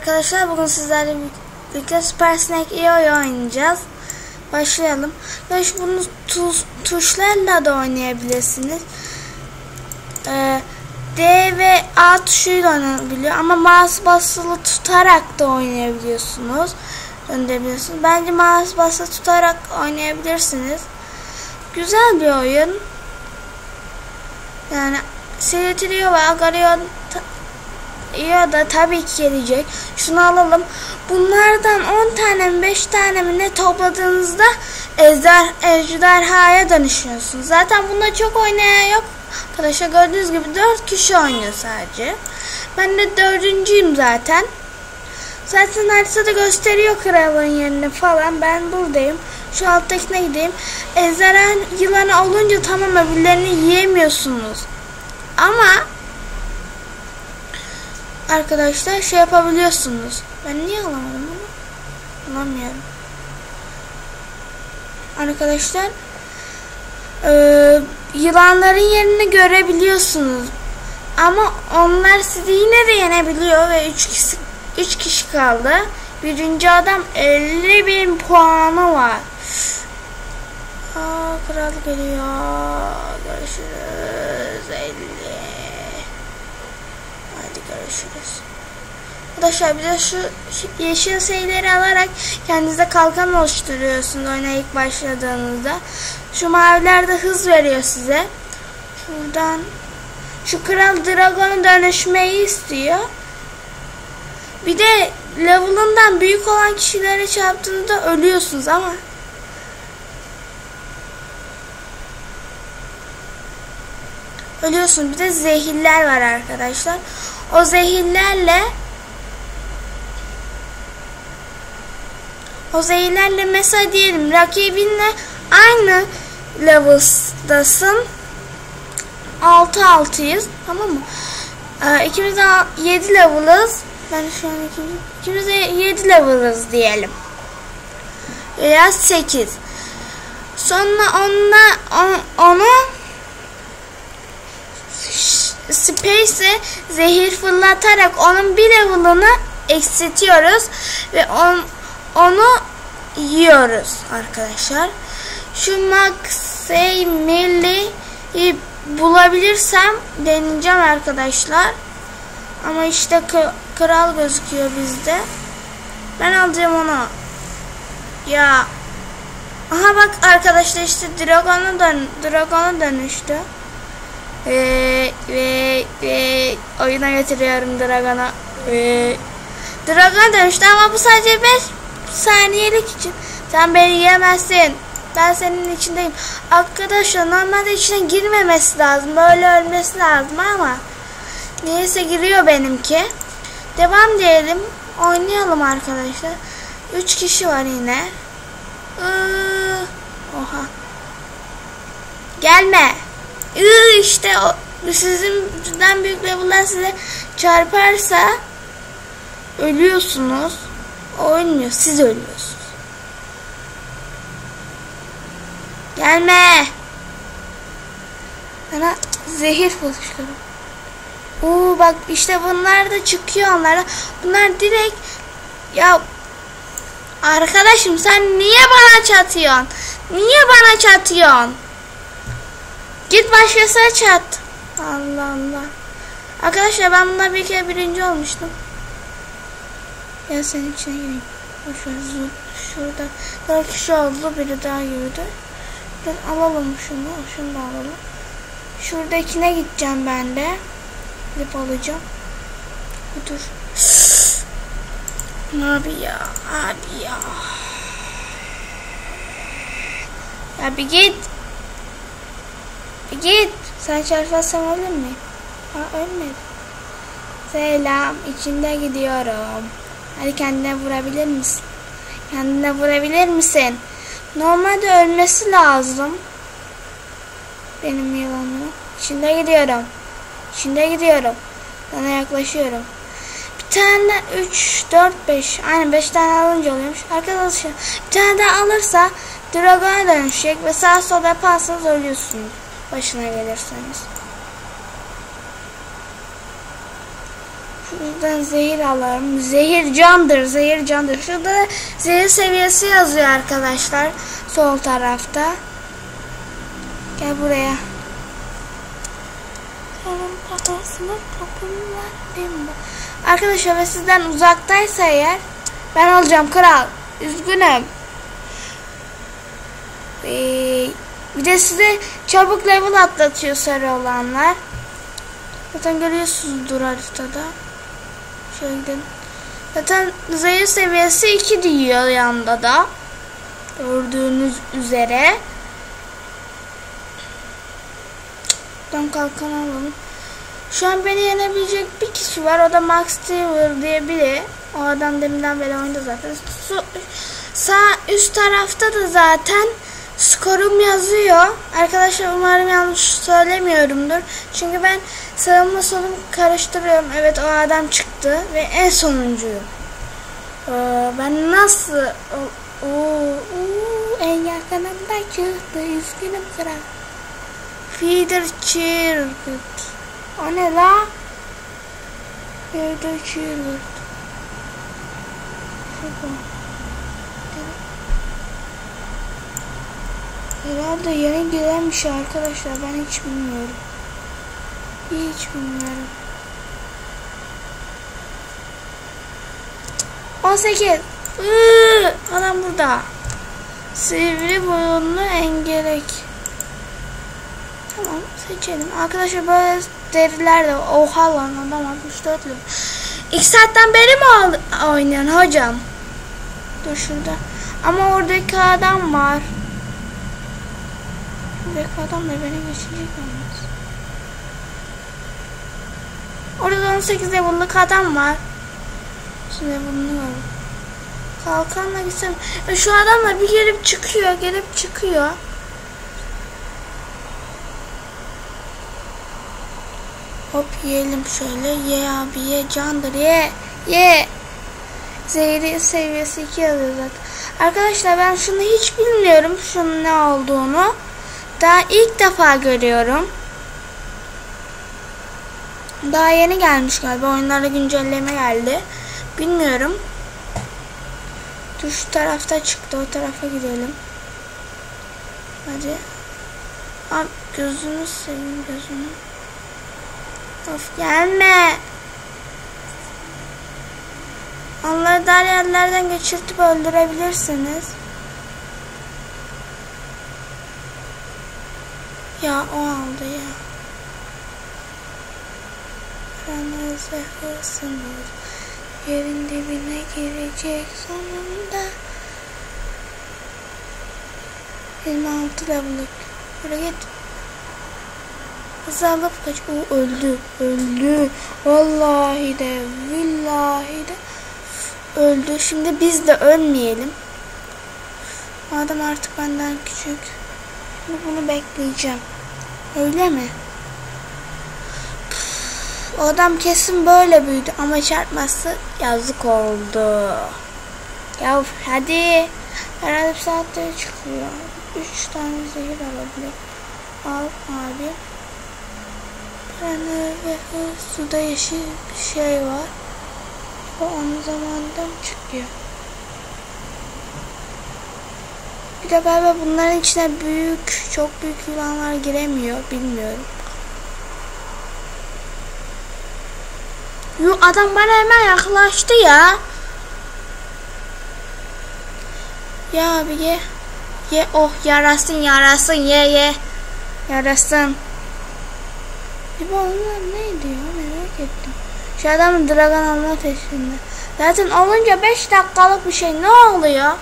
arkadaşlar bugün sizlerle birlikte Super Snack EO'yu oynayacağız. Başlayalım. Ve bunu tu tuşlarla da oynayabilirsiniz. Ee, D ve A tuşuyla oynanabiliyor ama mouse basılı tutarak da oynayabiliyorsunuz. Döndürebiliyorsunuz. Bence mouse basılı tutarak oynayabilirsiniz. Güzel bir oyun. Yani Seletrio ve Agarion ya da tabii ki gelecek. Şunu alalım. Bunlardan 10 tane mi 5 tane mi ne topladığınızda ejder, ejderhaya dönüşüyorsunuz. Zaten bunda çok oynayan yok. Arkadaşlar gördüğünüz gibi 4 kişi oynuyor sadece. Ben de dördüncüyüm zaten. Zaten haritada gösteriyor kralın yerini falan. Ben buradayım. Şu alttakine gideyim. Ejderha yılanı olunca tamam öbürlerini yiyemiyorsunuz. Ama arkadaşlar şey yapabiliyorsunuz. Ben niye alamadım bunu? Alamıyorum. Arkadaşlar e, yılanların yerini görebiliyorsunuz. Ama onlar sizi yine de yenebiliyor ve 3 kişi, üç kişi kaldı. Birinci adam 50 bin puanı var. Aa, kral geliyor. Görüşürüz. 50. Hadi görüşürüz. Arkadaşlar bir de şu yeşil şeyleri alarak kendinize kalkan oluşturuyorsunuz oyuna ilk başladığınızda. Şu maviler de hız veriyor size. Şuradan şu kral dragonu dönüşmeyi istiyor. Bir de level'ından büyük olan kişilere çarptığınızda ölüyorsunuz ama ölüyorsun. Bir de zehirler var arkadaşlar. O zehirlerle o zehirlerle mesela diyelim rakibinle aynı level'dasın. 6 6'yız. Tamam mı? Ee, ikimiz de 7 level'ız. Ben şu an ikimiz, ikimiz de 7 level'ız diyelim. Veya 8. Sonra onunla on, onu Space'e zehir fırlatarak onun bir level'ını eksiltiyoruz ve on, onu yiyoruz arkadaşlar. Şu Maxey Milli'yi bulabilirsem deneyeceğim arkadaşlar. Ama işte kral gözüküyor bizde. Ben alacağım onu. Ya. Aha bak arkadaşlar işte Dragon'a dön Dragon'a dönüştü. Ve ve ve oyuna getiriyorum Dragon'a. Ve Dragon'a dönüştü ama bu sadece 5 saniyelik için. Sen beni yemezsin. Ben senin içindeyim. Arkadaşlar normalde içine girmemesi lazım. Böyle ölmesi lazım ama neyse giriyor benimki. Devam diyelim. Oynayalım arkadaşlar. 3 kişi var yine. Oha. Gelme. İşte o, sizden büyük level'lar size çarparsa ölüyorsunuz. O ölmüyor. Siz ölüyorsunuz. Gelme. Bana zehir fışkırıyor. Oo bak işte bunlar da çıkıyor onlara. Bunlar direkt ya arkadaşım sen niye bana çatıyorsun? Niye bana çatıyorsun? Git başkasına çat. Allah Allah. Arkadaşlar ben bunda bir kere birinci olmuştum. Ya senin içine gireyim. Boşver şurada. Dört kişi oldu biri daha girdi. Ben alalım şunu. Şunu da alalım. Şuradakine gideceğim ben de. Gidip alacağım. Dur. Abi ya. Abi ya. Ya bir git. Git. Sen çarparsam ölür mü? Ha ölmedi. Selam. içinde gidiyorum. Hadi kendine vurabilir misin? Kendine vurabilir misin? Normalde ölmesi lazım. Benim yılanım. İçinde gidiyorum. İçinde gidiyorum. Sana yaklaşıyorum. Bir tane 3, 4, 5. Aynen 5 tane alınca oluyormuş. Arkadaşlar bir tane daha alırsa Dragon'a dönüşecek ve sağ sol yaparsanız ölüyorsunuz. Başına gelirseniz. Şuradan zehir alalım. Zehir candır, zehir candır. Şurada da zehir seviyesi yazıyor arkadaşlar. Sol tarafta. Gel buraya. Arkadaşlar ve sizden uzaktaysa eğer ben olacağım kral. Üzgünüm. Ee, bir de size çabuk level atlatıyor sarı olanlar. Zaten görüyorsunuzdur haritada. Şöyle gidelim. Zaten zehir seviyesi 2 diyor yanda da. Gördüğünüz üzere. Buradan kalkan alalım. Şu an beni yenebilecek bir kişi var. O da Max Stewart diye biri. O adam deminden beri oyunda zaten. Sağ üst tarafta da zaten skorum yazıyor. Arkadaşlar umarım yanlış söylemiyorumdur. Çünkü ben sağımla solumu karıştırıyorum. Evet o adam çıktı ve en sonuncuyum. Ee, ben nasıl... Oo, en yakınımda çıktı. Üzgünüm kral. Feeder Chirgut. O ne la? Feeder Chirgut. Herhalde yeni gelen bir şey arkadaşlar. Ben hiç bilmiyorum. Hiç bilmiyorum. 18. Iıı, adam burada. Sivri boyunlu engelek. Tamam seçelim. Arkadaşlar böyle deriler de oha lan adam 64 lira. İlk saatten beri mi oynayan hocam? Dur şurada. Ama oradaki adam var. Buradaki adam da beni geçecek olmaz. Orada 18 level'lık adam var. Şimdi bunu. Kalkanla gitsem. E şu adamla bir gelip çıkıyor. Gelip çıkıyor. Hop yiyelim şöyle. Ye abi ye candır ye. Ye. Zehri seviyesi 2 yazıyor zaten. Arkadaşlar ben şunu hiç bilmiyorum. Şunun ne olduğunu. Daha ilk defa görüyorum. Daha yeni gelmiş galiba. Oyunlara güncelleme geldi. Bilmiyorum. Dur şu tarafta çıktı. O tarafa gidelim. Hadi. Abi gözünü seveyim gözünü. Of gelme. Onları dar yerlerden geçirtip öldürebilirsiniz. Ya o aldı ya. Aranız ve hırsınız yerin dibine girecek sonunda. 26 level'lık. Buraya git. Alıp kaç. O öldü. Öldü. Vallahi de. Billahi de. Öldü. Şimdi biz de ölmeyelim. Adam artık benden küçük. Şimdi bunu bekleyeceğim. Öyle mi? O adam kesin böyle büyüdü ama çarpması yazık oldu. Ya hadi. Herhalde bir saatte çıkıyor. Üç tane zehir alabilir. Al abi. Planı ve suda yeşil bir şey var. O onun zamanından çıkıyor. Bir de galiba bunların içine büyük, çok büyük yılanlar giremiyor. Bilmiyorum. Yu adam bana hemen yaklaştı ya. Ya abi ye. Ye oh yarasın yarasın ye ye. Yarasın. Bir onlar neydi ya merak ettim. Şu adamın dragon alma peşinde. Zaten olunca 5 dakikalık bir şey ne oluyor?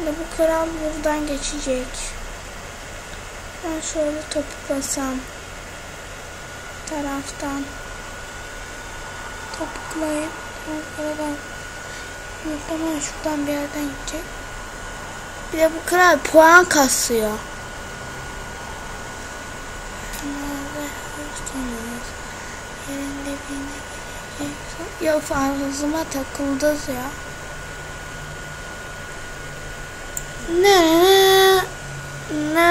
Şimdi bu kral buradan geçecek. Ben şöyle topuklasam. Taraftan. Topuklayıp. Oradan. Muhtemelen şuradan bir yerden gidecek. Bir de bu kral puan kasıyor. Yerinde birine gelecek. Ya fazlama takıldız ya. Ne ne ne